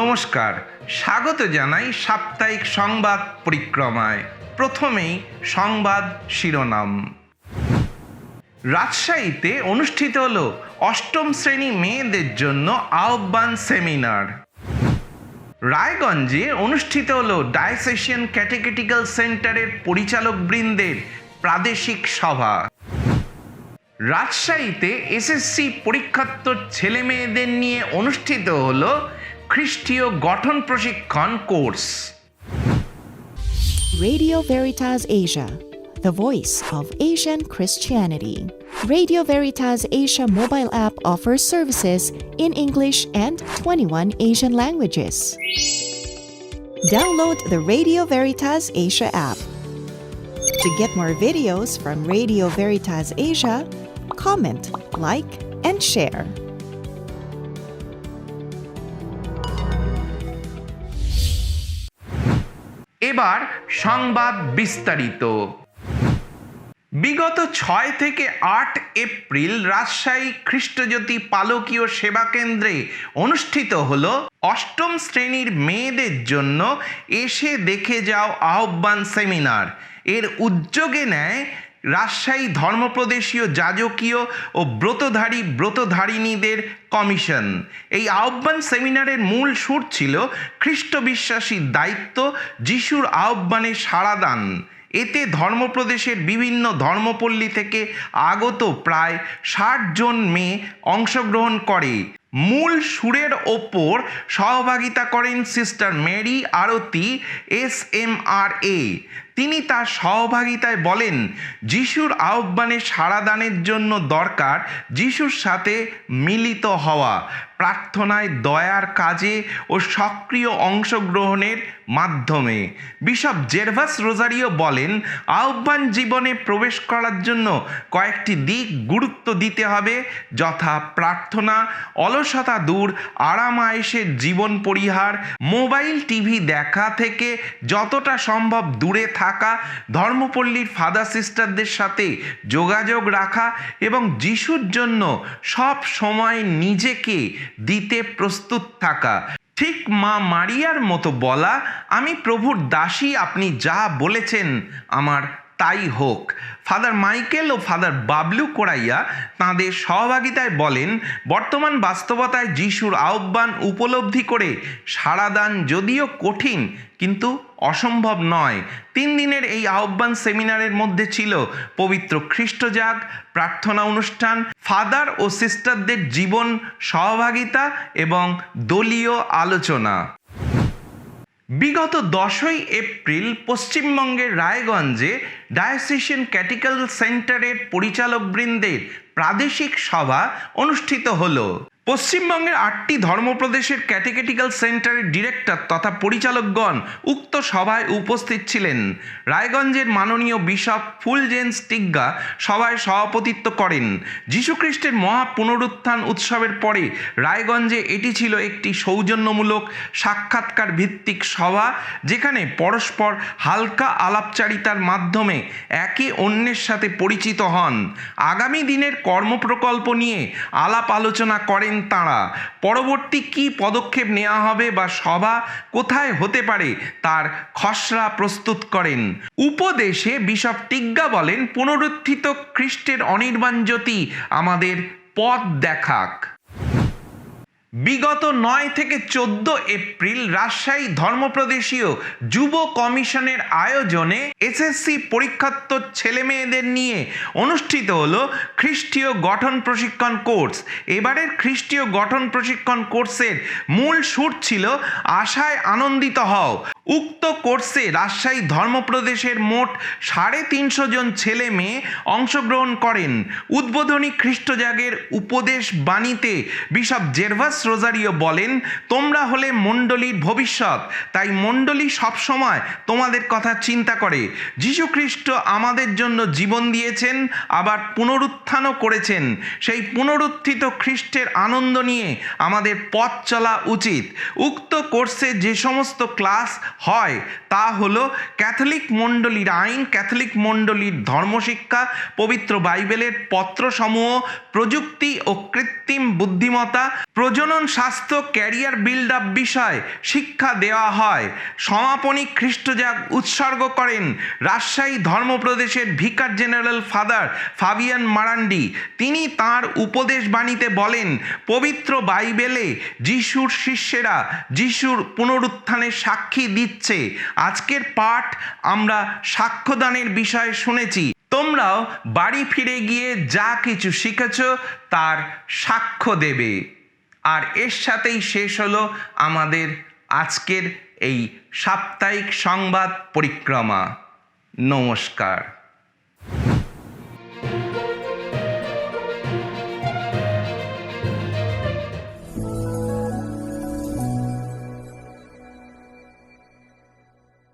নমস্কার, স্বাগত জানাই সাপ্তাহিক সংবাদ পরিক্রমায়। প্রথমেই সংবাদ শিরোনাম। রাজশাহীতে অনুষ্ঠিত হল অষ্টম শ্রেণি মেয়েদের জন্য আহ্বান সেমিনার। রায়গঞ্জে অনুষ্ঠিত হল ডায়সেশিয়ান ক্যাটেগেটিক্যাল সেন্টারের পরিচালক বৃন্দের প্রাদেশিক সভা। রাজশাহীতে এসএসসি পরীক্ষার্থর ছেলে মেয়েদের নিয়ে অনুষ্ঠিত হল খ্রিস্টীয় গঠন প্রশিক্ষণ course Radio Veritas Asia, the voice of Asian Christianity. Radio Veritas Asia mobile app offers services in English and 21 Asian languages. Download the Radio Veritas Asia app. To get more videos from Radio Veritas Asia, comment, like, and share. এবার সংবাদ বিস্তারিত। বিগত ছয় থেকে আট April Rajshahi খ্রিস্টজ্যোতি পালকীয় সেবা কেন্দ্রে অনুষ্ঠিত হল অষ্টম শ্রেণির মেয়েদের জন্য এসে দেখে যাও আহ্বান সেমিনার। এর উদ্যোগে নেয় রাজশাহী ধর্মপ্রদেশীয় যাজকীয় ও ব্রতধারী ব্রতধারিণীদের কমিশন। এই আহ্বান সেমিনারের মূল সুর ছিল খ্রিস্ট বিশ্বাসীর দায়িত্ব, যিশুর আহ্বানে সাড়া দান। এতে ধর্মপ্রদেশের বিভিন্ন ধর্মপল্লী থেকে আগত প্রায় ষাট জন মেয়ে অংশগ্রহণ করে। মূল সুরের ওপর সহভাগিতা করেন sister Mary Arati, S M R A. তিনি তার সহভাগিতায় বলেন যিশুর আহ্বানে সারাদানের জন্য দরকার যিশুর সাথে মিলিত হওয়া। প্রার্থনায়, দয়ার কাজে ও সক্রিয় অংশগ্রহণের মাধ্যমে। বিশপ জেরভাস রোজারিও বলেন, আহ্বান জীবনে প্রবেশ করার জন্য কয়েকটি দিক গুরুত্ব দিতে হবে, যথা প্রার্থনা, অলসতা দূর আরাম আয়েসের জীবন পরিহার, মোবাইল টিভি দেখা থেকে যতটা সম্ভব দূরে থাকা, ধর্মপল্লীর ফাদার সিস্টারদের সাথে যোগাযোগ রাখা এবং যিশুর জন্য সব সময় নিজেকে দিতে প্রস্তুত থাকা। ঠিক মা মারিয়ার মতো বলা, আমি প্রভুর দাসী, আপনি যা বলেছেন, আমার তাই হোক। ফাদার মাইকেল ও ফাদার বাবলু কোড়াইয়া তাঁদের সহভাগিতায় বলেন, বর্তমান বাস্তবতায় যিশুর আহ্বান উপলব্ধি করে সাড়াদান যদিও কঠিন, কিন্তু অসম্ভব নয়। তিন দিনের এই আহ্বান সেমিনারের মধ্যে ছিল পবিত্র খ্রিস্টজাগ প্রার্থনা অনুষ্ঠান, ফাদার ও সিস্টারদের জীবন সহভাগিতা এবং দলীয় আলোচনা। বিগত দশই এপ্রিল পশ্চিমবঙ্গের রায়গঞ্জে ডায়োসিসিয়ান ক্যাটিক্যাল সেন্টারের পরিচালকবৃন্দের প্রাদেশিক সভা অনুষ্ঠিত হলো। পশ্চিমবঙ্গের আটটি ধর্মপ্রদেশের ক্যাটেগেটিক্যাল সেন্টারের ডিরেক্টর তথা পরিচালকগণ উক্ত সভায় উপস্থিত ছিলেন। রায়গঞ্জের মাননীয় বিশপ ফুলজেন্স টিগ্গা সভায় সভাপতিত্ব করেন। যীশুখ্রিস্টের মহা পুনরুত্থান উৎসবের পরে রায়গঞ্জে এটি ছিল একটি সৌজন্যমূলক সাক্ষাৎকার ভিত্তিক সভা, যেখানে পরস্পর হালকা আলাপচারিতার মাধ্যমে একে অন্যের সাথে পরিচিত হন। আগামী দিনের কর্মপ্রকল্প নিয়ে আলাপ আলোচনা করেন তাঁরা। পরবর্তী কি পদক্ষেপ নেওয়া হবে বা সভা কোথায় হতে পারে তার খসড়া প্রস্তুত করেন। উপদেশে বিশপ টিজ্ঞা বলেন, পুনরুত্থিত খ্রিস্টের অনির্বাণ জ্যোতি আমাদের পথ দেখাক। বিগত নয় থেকে চোদ্দ এপ্রিল রাজশাহী ধর্মপ্রদেশীয় যুব কমিশনের আয়োজনে এসএসসি পরীক্ষার্থ ছেলে মেয়েদের নিয়ে অনুষ্ঠিত হলো খ্রিস্টীয় গঠন প্রশিক্ষণ কোর্স। এবারের খ্রিস্টীয় গঠন প্রশিক্ষণ কোর্সের মূল সুর ছিল আশায় আনন্দিত হও। উক্ত কোর্সে রাজশাহী ধর্মপ্রদেশের মোট সাড়ে তিনশো জন ছেলে মেয়ে অংশগ্রহণ করেন। উদ্বোধনী খ্রিস্টজাগের উপদেশ বাণীতে বিশপ জেরভাস রোজারিও বলেন, তোমরা হলে মণ্ডলীর ভবিষ্যৎ, তাই মণ্ডলী সবসময় তোমাদের কথা চিন্তা করে। যীশু খ্রিস্ট আমাদের জন্য জীবন দিয়েছেন, আবার পুনরুত্থানও করেছেন। সেই পুনরুত্থিত খ্রিস্টের আনন্দ নিয়ে আমাদের পথ চলা উচিত। উক্ত কোর্সে যে সমস্ত ক্লাস হয়, তা হলো ক্যাথলিক মণ্ডলীর আইন, ক্যাথলিক মণ্ডলীর ধর্মশিক্ষা, পবিত্র বাইবেলের পত্রসমূহ, প্রযুক্তি ও কৃত্রিম বুদ্ধিমত্তা, প্রজনন স্বাস্থ্য, ক্যারিয়ার বিল্ড আপ বিষয়, শিক্ষা দেওয়া হয়। সমাপনী খ্রিস্টজাগ উৎসর্গ করেন Rajshahi ধর্মপ্রদেশের vicar general father Fabian Marandi. তিনি তার উপদেশ বাণীতে বলেন, পবিত্র বাইবেলে যিশুর শিষ্যেরা যিশুর পুনরুত্থানের সাক্ষী দিচ্ছে। আজকের পাঠ আমরা সাক্ষ্যদানের বিষয়ে শুনেছি। তোমরাও বাড়ি ফিরে গিয়ে যা কিছু শিখেছ তার সাক্ষ্য দেবে। আর এর সাথেই শেষ হলো আমাদের আজকের এই সাপ্তাহিক সংবাদ পরিক্রমা। নমস্কার।